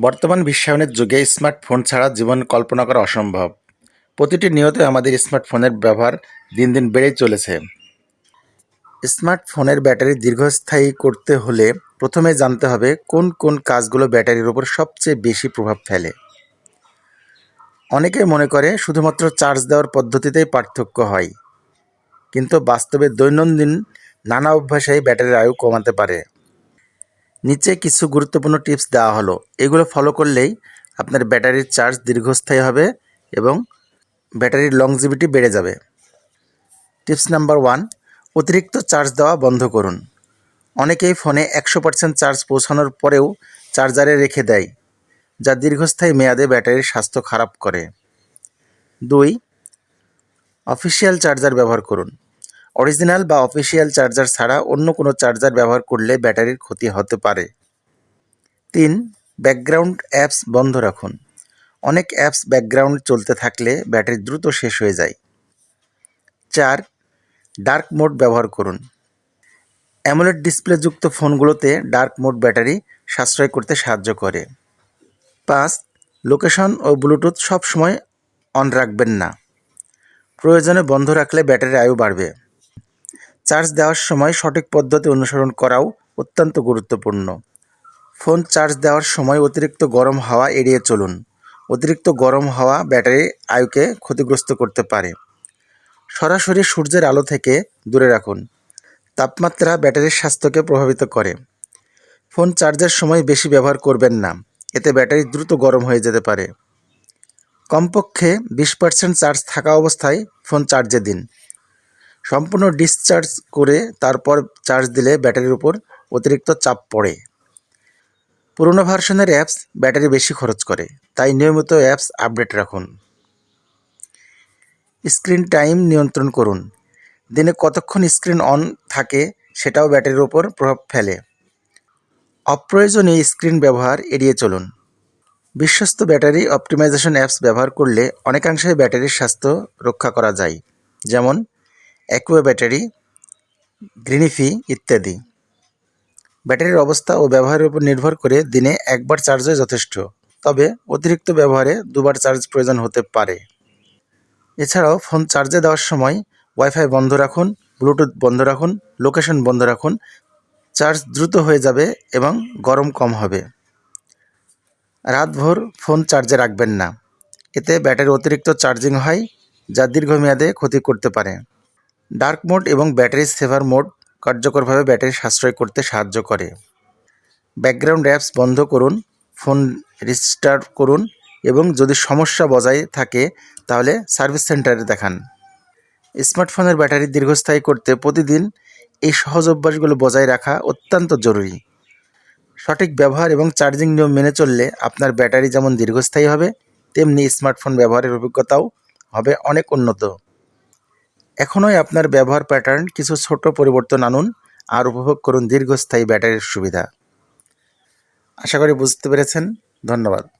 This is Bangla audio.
বর্তমান বিশ্বায়নের যুগে স্মার্টফোন ছাড়া জীবন কল্পনা করা অসম্ভব। প্রতিটি নিয়তে আমাদের স্মার্টফোনের ব্যবহার দিন দিন বেড়েই চলেছে। স্মার্টফোনের ব্যাটারি দীর্ঘস্থায়ী করতে হলে প্রথমে জানতে হবে কোন কোন কাজগুলো ব্যাটারির উপর সবচেয়ে বেশি প্রভাব ফেলে। অনেকে মনে করে শুধুমাত্র চার্জ দেওয়ার পদ্ধতিতেই পার্থক্য হয়। কিন্তু বাস্তবে দৈনন্দিন নানা অভ্যাসেই ব্যাটারির আয়ু কমাতে পারে। নিচে কিছু গুরুত্বপূর্ণ টিপস দেওয়া হলো। এগুলো ফলো করলেই আপনার ব্যাটারির চার্জ দীর্ঘস্থায়ী হবে এবং ব্যাটারির লংজিভিটি বেড়ে যাবে। টিপস নাম্বার ওয়ান অতিরিক্ত চার্জ দেওয়া বন্ধ করুন। অনেকেই ফোনে একশো পার্সেন্ট চার্জ পৌঁছানোর পরেও চার্জারে রেখে দেয়, যা দীর্ঘস্থায়ী মেয়াদে ব্যাটারির স্বাস্থ্য খারাপ করে। দুই অফিসিয়াল চার্জার ব্যবহার করুন। অরিজিনাল বা অফিসিয়াল চার্জার ছাড়া অন্য কোনো চার্জার ব্যবহার করলে ব্যাটারির ক্ষতি হতে পারে। তিন, ব্যাকগ্রাউন্ড অ্যাপস বন্ধ রাখুন। অনেক অ্যাপস ব্যাকগ্রাউন্ড চলতে থাকলে ব্যাটারি দ্রুত শেষ হয়ে যায়। চার, ডার্ক মোড ব্যবহার করুন। অ্যামোলেড ডিসপ্লেযুক্ত ফোনগুলোতে ডার্ক মোড ব্যাটারি সাশ্রয় করতে সাহায্য করে। পাঁচ, লোকেশন ও ব্লুটুথ সব সময় অন রাখবেন না। প্রয়োজনে বন্ধ রাখলে ব্যাটারির আয়ু বাড়বে। চার্জ দেওয়ার সময় সঠিক পদ্ধতি অনুসরণ করাও অত্যন্ত গুরুত্বপূর্ণ। ফোন চার্জ দেওয়ার সময় অতিরিক্ত গরম হাওয়া এড়িয়ে চলুন। অতিরিক্ত গরম হাওয়া ব্যাটারি আয়ুকে ক্ষতিগ্রস্ত করতে পারে। সরাসরি সূর্যের আলো থেকে দূরে রাখুন। তাপমাত্রা ব্যাটারির স্বাস্থ্যকে প্রভাবিত করে। ফোন চার্জের সময় বেশি ব্যবহার করবেন না, এতে ব্যাটারি দ্রুত গরম হয়ে যেতে পারে। কমপক্ষে বিশ পার্সেন্ট চার্জ থাকা অবস্থায় ফোন চার্জে দিন। সম্পূর্ণ ডিসচার্জ করে তারপর চার্জ দিলে ব্যাটারির উপর অতিরিক্ত চাপ পড়ে। পুরনো ভার্সনের অ্যাপস ব্যাটারি বেশি খরচ করে, তাই নিয়মিত অ্যাপস আপডেট রাখুন। স্ক্রিন টাইম নিয়ন্ত্রণ করুন। দিনে কতক্ষণ স্ক্রিন অন থাকে সেটাও ব্যাটারির ওপর প্রভাব ফেলে। অপ্রয়োজনীয় স্ক্রিন ব্যবহার এড়িয়ে চলুন। বিশ্বস্ত ব্যাটারি অপটিমাইজেশন অ্যাপস ব্যবহার করলে অনেকাংশে ব্যাটারির স্বাস্থ্য রক্ষা করা যায়। যেমন অ্যাকুয়া ব্যাটারি গ্রিনিফি ইত্যাদি। ব্যাটারির অবস্থা ও ব্যবহারের উপর নির্ভর করে দিনে একবার চার্জই যথেষ্ট, তবে অতিরিক্ত ব্যবহারে দুবার চার্জ প্রয়োজন হতে পারে। এছাড়াও ফোন চার্জে দেওয়ার সময় ওয়াইফাই বন্ধ রাখুন ব্লুটুথ বন্ধ রাখুন লোকেশন বন্ধ রাখুন, চার্জ দ্রুত হয়ে যাবে এবং গরম কম হবে। রাতভর ফোন চার্জে রাখবেন না, এতে ব্যাটারি অতিরিক্ত চার্জিং হয়, যা দীর্ঘমেয়াদে ক্ষতি করতে পারে। ডার্ক মোড এবং ব্যাটারি সেভার মোড কার্যকরভাবে ব্যাটারি সাশ্রয় করতে সাহায্য করে। ব্যাকগ্রাউন্ড অ্যাপস বন্ধ করুন, ফোন রিস্টার্ট করুন এবং যদি সমস্যা বজায় থাকে তাহলে সার্ভিস সেন্টারে দেখান। স্মার্টফোনের ব্যাটারি দীর্ঘস্থায়ী করতে প্রতিদিন এই সহজ অভ্যাসগুলো বজায় রাখা অত্যন্ত জরুরি। সঠিক ব্যবহার এবং চার্জিং নিয়ম মেনে চললে আপনার ব্যাটারি যেমন দীর্ঘস্থায়ী হবে, তেমনি স্মার্টফোন ব্যবহারের অভিজ্ঞতাও হবে অনেক উন্নত। এখনই আপনার ব্যবহার প্যাটার্ন কিছু ছোট পরিবর্তন আনুন আর উপভোগ করুন দীর্ঘস্থায়ী ব্যাটারির সুবিধা। আশা করি বুঝতে পেরেছেন। ধন্যবাদ।